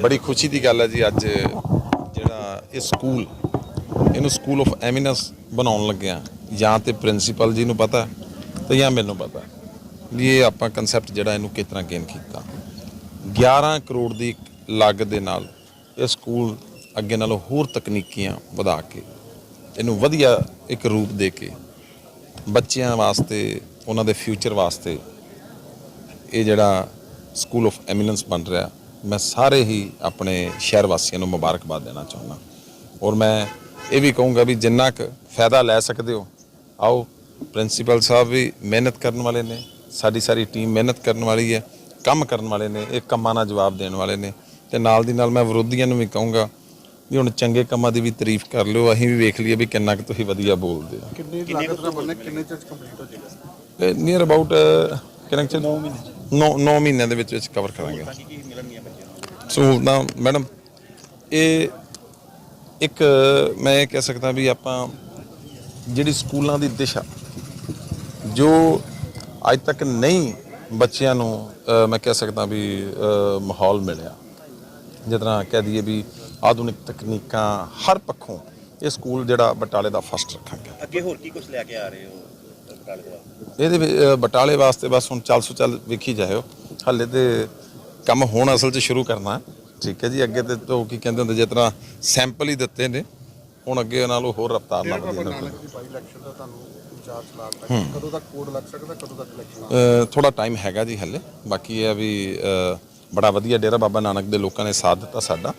ਬੜੀ ਖੁਸ਼ੀ ਦੀ ਗੱਲ ਹੈ ਜੀ ਅੱਜ ਜਿਹੜਾ ਇਹ ਸਕੂਲ, ਇਹਨੂੰ ਸਕੂਲ ਆਫ ਐਮੀਨੈਂਸ ਬਣਾਉਣ ਲੱਗਿਆ ਜਾਂ ਤੇ ਪ੍ਰਿੰਸੀਪਲ ਜੀ ਨੂੰ ਪਤਾ ਤੇ ਜਾਂ ਮੈਨੂੰ ਪਤਾ ਵੀ ਇਹ ਆਪਾਂ ਕਨਸੈਪਟ ਜਿਹੜਾ ਇਹਨੂੰ ਕਿਸ ਤਰ੍ਹਾਂ ਗੇਨ ਕੀਤਾ। 11 ਕਰੋੜ ਦੀ ਲਾਗਤ ਦੇ ਨਾਲ ਇਹ ਸਕੂਲ ਅੱਗੇ ਨਾਲੋਂ ਹੋਰ ਤਕਨੀਕੀਆਂ ਵਧਾ ਕੇ, ਇਹਨੂੰ ਵਧੀਆ ਇੱਕ ਰੂਪ ਦੇ ਕੇ, ਬੱਚਿਆਂ ਵਾਸਤੇ, ਉਹਨਾਂ ਦੇ ਫਿਊਚਰ ਵਾਸਤੇ ਇਹ ਜਿਹੜਾ ਸਕੂਲ ਆਫ ਐਮੀਨੈਂਸ ਬਣ ਰਿਹਾ। ਮੈਂ ਸਾਰੇ ਹੀ ਆਪਣੇ ਸ਼ਹਿਰ ਵਾਸੀਆਂ ਨੂੰ ਮੁਬਾਰਕਬਾਦ ਦੇਣਾ ਚਾਹੁੰਦਾ। ਔਰ ਮੈਂ ਇਹ ਵੀ ਕਹੂੰਗਾ ਵੀ ਜਿੰਨਾ ਕੁ ਫਾਇਦਾ ਲੈ ਸਕਦੇ ਹੋ ਆਓ ਪ੍ਰਿੰਸੀਪਲ ਸਾਹਿਬ ਵੀ ਮਿਹਨਤ ਕਰਨ ਵਾਲੇ ਨੇ ਸਾਡੀ ਸਾਰੀ ਟੀਮ ਮਿਹਨਤ ਕਰਨ ਵਾਲੀ ਹੈ ਕੰਮ ਕਰਨ ਵਾਲੇ ਨੇ ਇਹ ਕੰਮਾਂ ਦਾ ਜਵਾਬ ਦੇਣ ਵਾਲੇ ਨੇ। ਤੇ ਨਾਲ ਦੀ ਨਾਲ ਮੈਂ ਵਿਰੋਧੀਆਂ ਨੂੰ ਵੀ ਕਹੂੰਗਾ ਵੀ ਹੁਣ ਚੰਗੇ ਕੰਮਾਂ ਦੀ ਵੀ ਤਾਰੀਫ ਕਰ ਲਿਓ ਅਸੀਂ ਵੀ ਵੇਖ ਲਈਏ ਵੀ ਕਿੰਨਾ ਕੁ ਤੁਸੀਂ ਵਧੀਆ ਬੋਲਦੇ ਹੋ। ਕਿੰਨੀ ਲਾਗਤ ਨਾਲ ਬਣਨਾ ਕਿੰਨੇ ਚਿਰ ਕੰਪਲੀਟ ਹੋ ਜਾਏਗਾ? ਨੀਅਰ ਅਬਾਊਟ ਕਿੰਨਾ ਕੁ ਚਿਰ 9 ਮਹੀਨੇ। 9 9 ਮਹੀਨਿਆਂ ਦੇ ਵਿੱਚ ਵਿੱਚ ਕਵਰ ਕਰਾਂਗੇ। ਸਹੂਲਤਾਂ ਮੈਡਮ ਇਹ ਇੱਕ ਮੈਂ ਇਹ ਕਹਿ ਸਕਦਾ ਵੀ ਆਪਾਂ ਜਿਹੜੀ ਸਕੂਲਾਂ ਦੀ ਦਿਸ਼ਾ ਜੋ ਅੱਜ ਤੱਕ ਨਹੀਂ ਬੱਚਿਆਂ ਨੂੰ ਮੈਂ ਕਹਿ ਸਕਦਾ ਵੀ ਮਾਹੌਲ ਮਿਲਿਆ। ਤਰ੍ਹਾਂ ਕਹਿ ਦਈਏ ਵੀ ਆਧੁਨਿਕ ਤਕਨੀਕਾਂ ਹਰ ਪੱਖੋਂ ਇਹ ਸਕੂਲ ਜਿਹੜਾ ਬਟਾਲੇ ਦਾ ਫਸਟ ਰੱਖਾਂਗੇ। ਅੱਗੇ ਹੋਰ ਕੀ ਕੁਝ ਲੈ ਕੇ ਆ ਰਹੇ ਹੋ ਬਟਾਲੇ ਦੇ ਇਹਦੇ ਬਟਾਲੇ ਵਾਸਤੇ ਬਸ ਹੁਣ ਚੱਲ ਸੋ ਚੱਲ ਵੇਖੀ ਜਾਇਓ। ਹੱਲੇ ਤੇ ਕੰਮ ਹੁਣ ਅਸਲ 'ਚ ਸ਼ੁਰੂ ਕਰਨਾ। ਠੀਕ ਹੈ ਜੀ ਅੱਗੇ ਤੇ ਤੋਂ ਕੀ ਕਹਿੰਦੇ ਹੁੰਦੇ ਜਿਸ ਤਰ੍ਹਾਂ ਸੈਂਪਲ ਹੀ ਦਿੱਤੇ ਨੇ ਹੁਣ ਅੱਗੇ ਨਾਲੋਂ ਹੋਰ ਰਫਤਾਰ ਨਾਲ ਇਲੈਕਸ਼ਨ ਅ, ਥੋੜਾ ਟਾਈਮ ਹੈਗਾ ਜੀ ਹੱਲੇ। ਬਾਕੀ ਇਹ ਆ ਵੀ ਬੜਾ ਵਧੀਆ ਡੇਰਾ ਬਾਬਾ ਨਾਨਕ ਦੇ ਲੋਕਾਂ ਨੇ ਸਾਥ ਦਿੱਤਾ ਸਾਡਾ।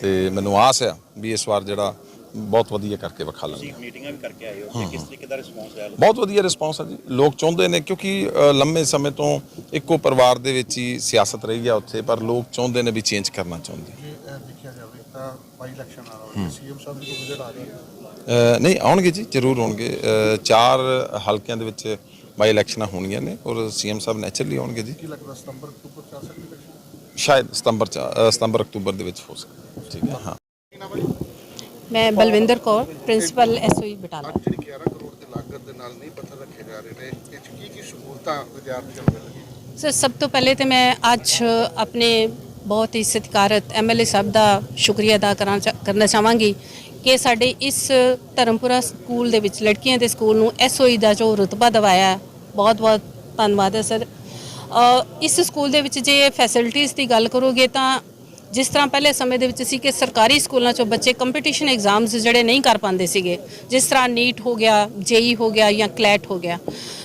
ਤੇ ਮੈਨੂੰ ਆਸ ਆ ਵੀ ਇਸ ਵਾਰ ਜਿਹੜਾ ਬਹੁਤ ਵਧੀਆ ਕਰਕੇ ਵਿਖਾ ਲਾਂਗੇ ਤੁਸੀਂ ਮੀਟਿੰਗਾਂ ਵੀ ਕਰਕੇ ਆਏ ਹੋ। ਤੇ ਕਿਸ ਤਰੀਕੇ ਦਾ ਰਿਸਪੌਂਸ ਆਇਆ ਬਹੁਤ ਵਧੀਆ ਰਿਸਪੌਂਸ ਹੈ ਜੀ। ਲੋਕ ਚਾਹੁੰਦੇ ਨੇ ਕਿਉਂਕਿ ਲੰਮੇ ਸਮੇਂ ਤੋਂ ਇੱਕੋ ਪਰਿਵਾਰ ਦੇ ਵਿੱਚ ਹੀ ਸਿਆਸਤ ਰਹੀ ਆ ਉੱਥੇ ਪਰ ਲੋਕ ਚਾਹੁੰਦੇ ਨੇ ਵੀ ਚੇਂਜ ਕਰਨਾ ਚਾਹੁੰਦੇ। ਜੇ ਇਹ ਦੇਖਿਆ ਜਾਵੇ ਤਾਂ ਬਾਈ ਇਲੈਕਸ਼ਨ ਆ ਰਿਹਾ ਸੀਐਮ ਸਾਹਿਬ ਦੀ ਵਿਜ਼ਿਟ ਆ ਰਹੀ ਹੈ? ਅ, ਨਹੀਂ ਆਉਣਗੇ ਜੀ ਜ਼ਰੂਰ ਆਉਣਗੇ। ਚਾਰ ਹਲਕਿਆਂ ਦੇ ਵਿੱਚ ਬਾਈ ਇਲੈਕਸ਼ਨਾਂ ਹੋਣੀਆਂ ਨੇ ਔਰ ਸੀਐਮ ਸਾਹਿਬ ਨੈਚੁਰਲੀ ਆਉਣਗੇ ਜੀ। ਕੀ ਲੱਗਦਾ ਸਤੰਬਰ ਅਕਤੂਬਰ ਚ ਆ ਸਕਦੀ ਇਲੈਕਸ਼ਨ ਸ਼ਾਇਦ ਸਤੰਬਰ ਚ ਸਤੰਬਰ ਅਕਤੂਬਰ ਦੇ ਵਿੱਚ ਹੋ ਸਕਦਾ ਠੀਕ ਹੈ ਹਾਂ। ਮੈਂ ਬਲਵਿੰਦਰ ਕੌਰ ਪ੍ਰਿੰਸੀਪਲ ਐਸਓਈ ਬਟਾਲਾ। ਅੱਜ ਜਿਹੜੀ 11 ਕਰੋੜ ਦੀ ਲਾਗਤ ਦੇ ਨਾਲ ਨਹੀਂ ਪੱਥਰ ਰੱਖੇ ਜਾ ਰਹੇ ਨੇ ਇਹ 'ਚ ਕੀ ਕੀ ਸਹੂਲਤਾਂ ਵਿਦਿਆਰਥੀਆਂ ਨੂੰ ਮਿਲਣਗੀਆਂ? ਸਰ ਸਭ ਤੋਂ ਪਹਿਲੇ ਤੇ ਮੈਂ ਅੱਜ ਆਪਣੇ ਬਹੁਤ ਹੀ ਸਤਿਕਾਰਤ ਐਮਐਲਏ ਸਾਹਿਬ ਦਾ ਸ਼ੁਕਰੀਆ ਅਦਾ ਕਰਨਾ ਚਾਹਾਂਗੀ ਕਿ ਸਾਡੇ ਇਸ ਧਰਮਪੁਰਾ ਸਕੂਲ ਦੇ ਵਿੱਚ ਲੜਕੀਆਂ ਦੇ ਸਕੂਲ ਨੂੰ ਐਸਓਈ ਦਾ ਜੋ ਰੁਤਬਾ ਦਿਵਾਇਆ ਬਹੁਤ ਬਹੁਤ ਧੰਨਵਾਦ ਹੈ ਸਰ। ਇਸ ਸਕੂਲ ਦੇ ਵਿੱਚ ਜੇ ਫੈਸਿਲਿਟੀਆਂ ਦੀ ਗੱਲ ਕਰੋਗੇ ਤਾਂ ਜਿਸ ਤਰ੍ਹਾਂ ਪਹਿਲੇ ਸਮੇਂ ਦੇ ਵਿੱਚ ਸੀ ਕਿ ਸਰਕਾਰੀ ਸਕੂਲਾਂ 'ਚੋਂ ਬੱਚੇ ਕੰਪੀਟੀਸ਼ਨ ਐਗਜ਼ਾਮਸ ਜਿਹੜੇ ਨਹੀਂ ਕਰ ਪਾਉਂਦੇ ਸੀਗੇ, ਜਿਸ ਤਰ੍ਹਾਂ ਨੀਟ ਹੋ ਗਿਆ ਜੇਈ ਹੋ ਗਿਆ ਜਾਂ ਕਲੈਟ ਹੋ ਗਿਆ।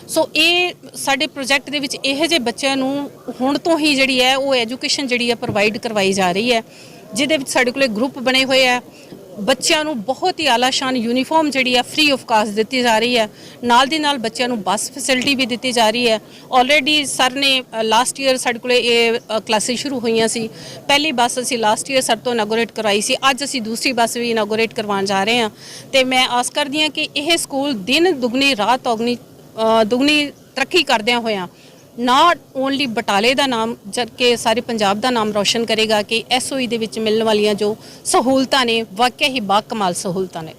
ਸੋ ਇਹ ਸਾਡੇ ਪ੍ਰੋਜੈਕਟ ਦੇ ਵਿੱਚ ਇਹੋ ਜਿਹੇ ਬੱਚਿਆਂ ਨੂੰ ਹੁਣ ਤੋਂ ਹੀ ਜਿਹੜੀ ਹੈ, ਉਹ ਐਜੂਕੇਸ਼ਨ ਜਿਹੜੀ ਹੈ ਪ੍ਰੋਵਾਈਡ ਕਰਵਾਈ ਜਾ ਰਹੀ ਹੈ, ਜਿਹਦੇ ਵਿੱਚ ਸਾਡੇ ਕੋਲੇ ਗਰੁੱਪ ਬਣੇ ਹੋਏ ਆ ਬੱਚਿਆਂ ਨੂੰ ਬਹੁਤ ਹੀ ਆਲਾਸ਼ਾਨ ਯੂਨੀਫਾਰਮ ਜਿਹੜੀ ਆ ਫ੍ਰੀ ਆਫ ਕਾਸਟ ਦਿੱਤੀ ਜਾ ਰਹੀ ਹੈ। ਨਾਲ ਦੀ ਨਾਲ ਬੱਚਿਆਂ ਨੂੰ ਬੱਸ ਫੈਸਿਲਿਟੀ ਵੀ ਦਿੱਤੀ ਜਾ ਰਹੀ ਹੈ। ਆਲਰੇਡੀ ਸਰ ਨੇ ਲਾਸਟ ਈਅਰ ਸਾਡੇ ਕੋਲੇ ਇਹ ਕਲਾਸਿਸ ਸ਼ੁਰੂ ਹੋਈਆਂ ਸੀ। ਪਹਿਲੀ ਬੱਸ ਅਸੀਂ ਲਾਸਟ ਈਅਰ ਸਰ ਤੋਂ ਇਨਾਗੋਰੇਟ ਕਰਵਾਈ ਸੀ। ਅੱਜ ਅਸੀਂ ਦੂਸਰੀ ਬੱਸ ਵੀ ਇਨਾਗੋਰੇਟ ਕਰਵਾਉਣ ਜਾ ਰਹੇ ਹਾਂ। ਤੇ ਮੈਂ ਆਸ ਕਰਦੀ ਹਾਂ ਕਿ ਇਹ ਸਕੂਲ ਦਿਨ ਦੁਗਣੀ ਰਾਤ ਔਗਣੀ ਅ, ਦੁਗਣੀ ਤਰੱਕੀ ਕਰਦਿਆਂ ਹੋਇਆਂ ਨਾਟ ਓਨਲੀ ਬਟਾਲੇ ਦਾ ਨਾਮ, ਜਦਕਿ ਸਾਰੇ ਪੰਜਾਬ ਦਾ ਨਾਮ ਰੌਸ਼ਨ ਕਰੇਗਾ ਕਿ ਐਸਓਈ ਦੇ ਵਿੱਚ ਮਿਲਣ ਵਾਲੀਆਂ ਜੋ ਸਹੂਲਤਾਂ ਨੇ, ਵਾਕਿਆ ਹੀ ਬਾ ਕਮਾਲ ਸਹੂਲਤਾਂ ਨੇ।